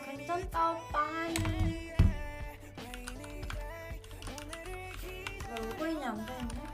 괜찮다 오빠이 왜 울고 있냐 안 되는데?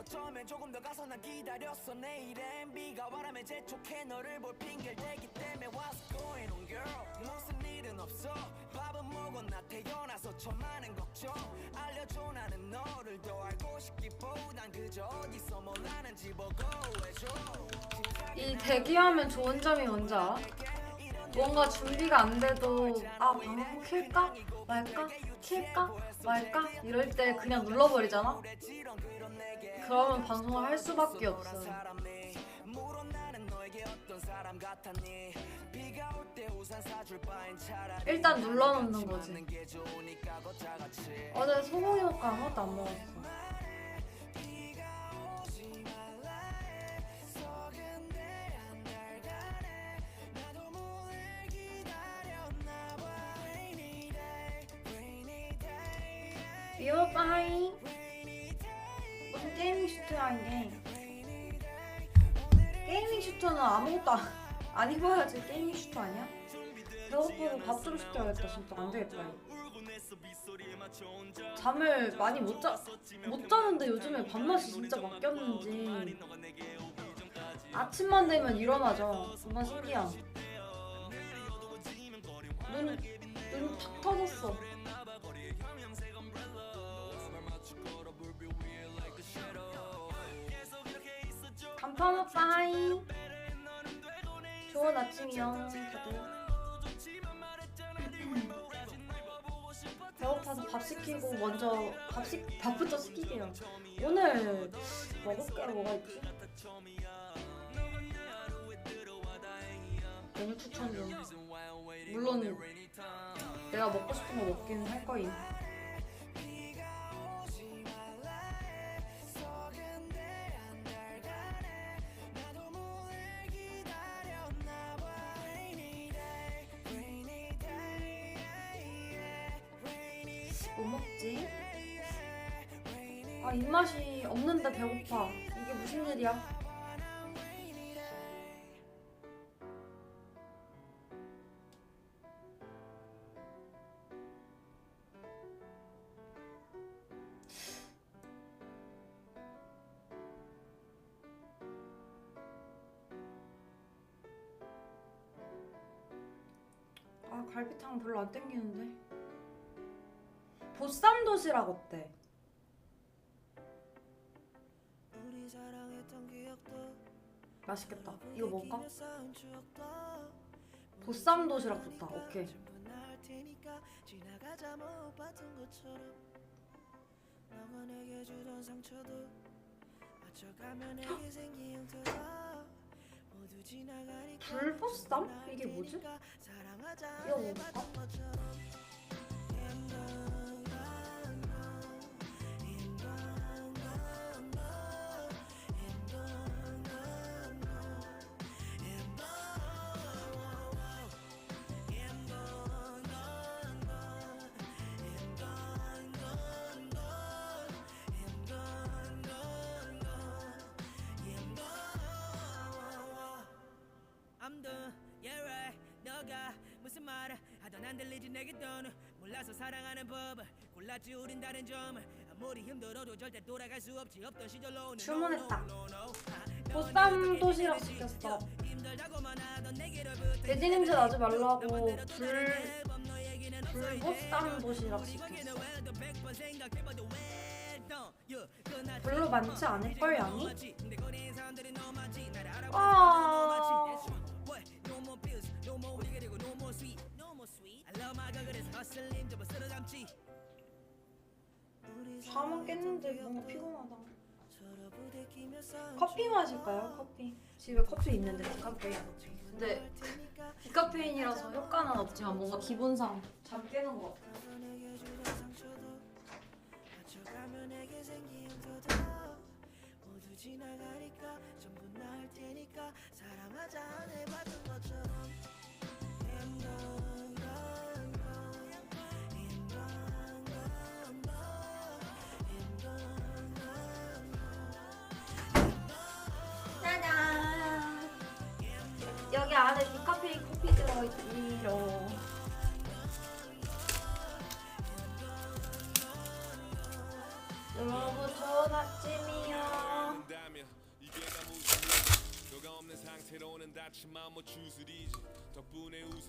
어쩌면 조금 더 가서 난 기다렸어. 내일엔 비가 와라면 재촉해 너를 볼 핑계를 대기 때문에 What's going on girl? 무슨 일은 없어. 밥은 먹었나 태어나서 천만은 걱정. 알려줘 나는 너를 더 알고 싶기보단 그저 어디서 뭘 하는지 보고해줘. 이 대기하면 좋은 점이 뭔지 알아? 뭔가 준비가 안 돼도 아 방송 킬까 말까 킬까 말까 이럴 때 그냥 눌러버리잖아. 그러면 방송을 할 수밖에 없어. 물론 나는 너에게 어떤 사람 같았니 비가 올때 우산 사줄 바엔 차라리 일단 눌러놓는 거지. 어제 소고기 먹고 아무것도 안 먹었어. 미오빠 하이. 무슨 게이밍 슈트야 이게? 게이밍 슈트는 아무것도 안, 안 입어야지 게이밍 슈트 아니야? 배고프고 밥 좀 시켜야겠다 진짜 안 되겠다. 잠을 많이 못 자, 못 자는데 요즘에 밤낮이 진짜 바뀌었는지 아침만 되면 일어나죠. 정말 신기함. 눈, 눈이 탁 터졌어. 간판 오빠 하이. 좋은 아침이요, 다들. 배고파서 밥 시키고 먼저 밥 시, 밥부터 시키게요. 오늘 먹을 게 뭐가 있지? 메뉴 추천 좀. 물론 내가 먹고 싶은 거 먹긴 할 거임. 아 입맛이 없는데 배고파. 이게 무슨 일이야? 아 갈비탕 별로 안 땡기는데. 보쌈 도시락 어때? 맛있겠다. 이거 먹을까? 보쌈 도시락 좋다. 오케이. 전부 나을 테니까 지나가자 못 안 들리지 내게 또는 몰라서 사랑하는 법을 골랐지 우린 다른 점을 아무리 힘들어도 절대 돌아갈 수 없지. 없던 시절로 주문했다. 보쌈 도시락 시켰어. 돼지 냄새 나지 말라고. 불 불보쌈 도시락 시켰어. 별로 많지 않을걸 양이? 아 잠은 깼는데 뭔가 피곤하다. 커피 마실까요? 커피. 집에 커피 있는데 디카페인. 근데 디카페인이라서 효과는 없지만 뭔가 기본상 잠 깨는 것 같아. 모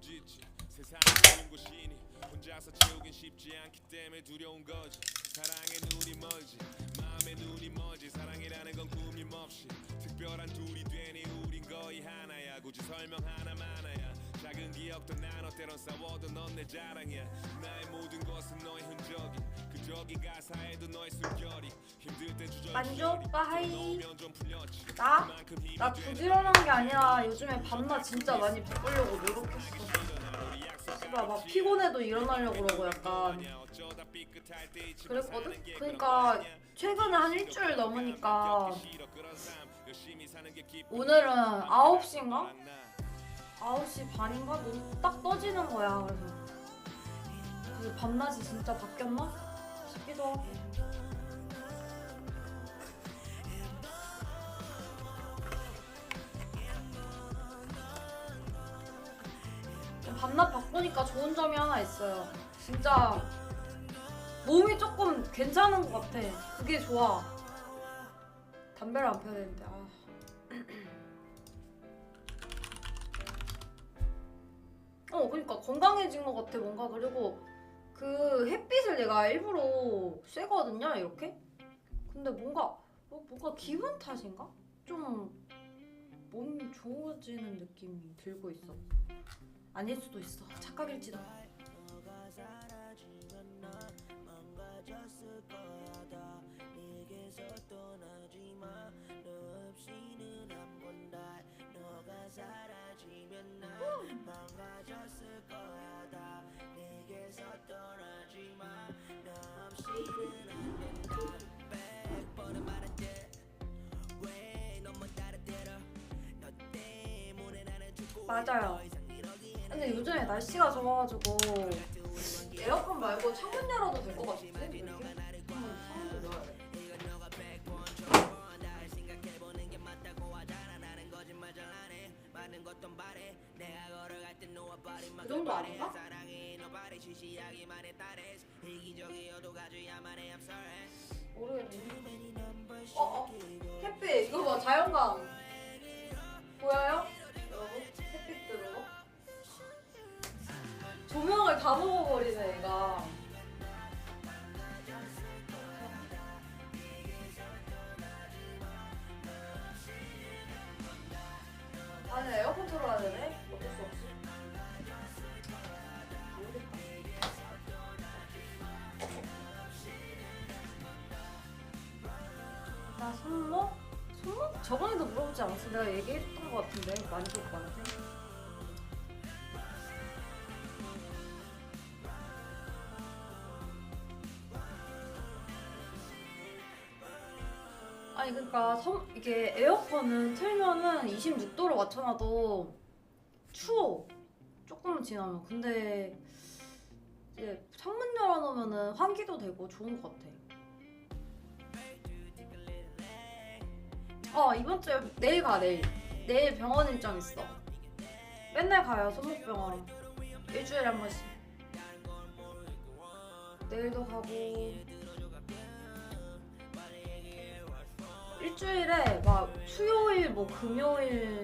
짓지. 세상이 좋은 없이 특별한 둘이 되니 우린 거의 하나야 작은 기억도 나눠 때론 싸워도 넌 내 자랑이야. 나의 모든 것은 너의 흔적이. 그 적이 가사에도 너의 숨결이. 힘들 때 주저 만주 오빠 하이. 좀 풀렸지. 나? 나 돼. 부지런한 게 아니라 요즘에 밤낮 진짜 많이 바꾸려고 노력했어. 씨발 막 피곤해도 일어나려고 그러고 약간. 그랬거든? 그러니까 최근에 한 일주일 넘으니까. 오늘은 9시인가? 안 나. 9시 반인가? 눈딱 떠지는 거야. 그래서 그래서 밤낮이 진짜 바뀌었나? 싶기도 하고. 밤낮 바꾸니까 좋은 점이 하나 있어요. 진짜 몸이 조금 괜찮은 것 같아. 그게 좋아. 담배를 안 펴야 되는데. 아. 어, 그러니까 건강해진 것 같아 뭔가 그리고 그 햇빛을 내가 일부러 쐬거든요 이렇게. 근데 뭔가 뭐, 뭔가 기분 탓인가? 좀 몸이 좋아지는 느낌이 들고 있어. 아닐 수도 있어. 착각일지도. 맞아요. 근데 요즘에 날씨가 좋아가지고 에어컨 말고 창문 열어도 될 것 같은데? 모르겠네. 어, 어. 햇빛 이거 봐 자연광 보여요? 여러분 햇빛 들어온 거? 조명을 다 먹어버리네 얘가. 저번에도 물어보지 않았어? 내가 얘기해줬던 것 같은데 만지 오빠한테. 아니 그러니까 섬, 이게 에어컨은 틀면은 26도로 맞춰놔도 추워 조금 지나면 근데 이제 창문 열어놓으면은 환기도 되고 좋은 것 같아. 어 이번 주에 내일 가 내일 내일 병원 일정 있어. 맨날 가요 손목병원 일주일에 한 번씩. 내일도 가고 일주일에 막 수요일 뭐 금요일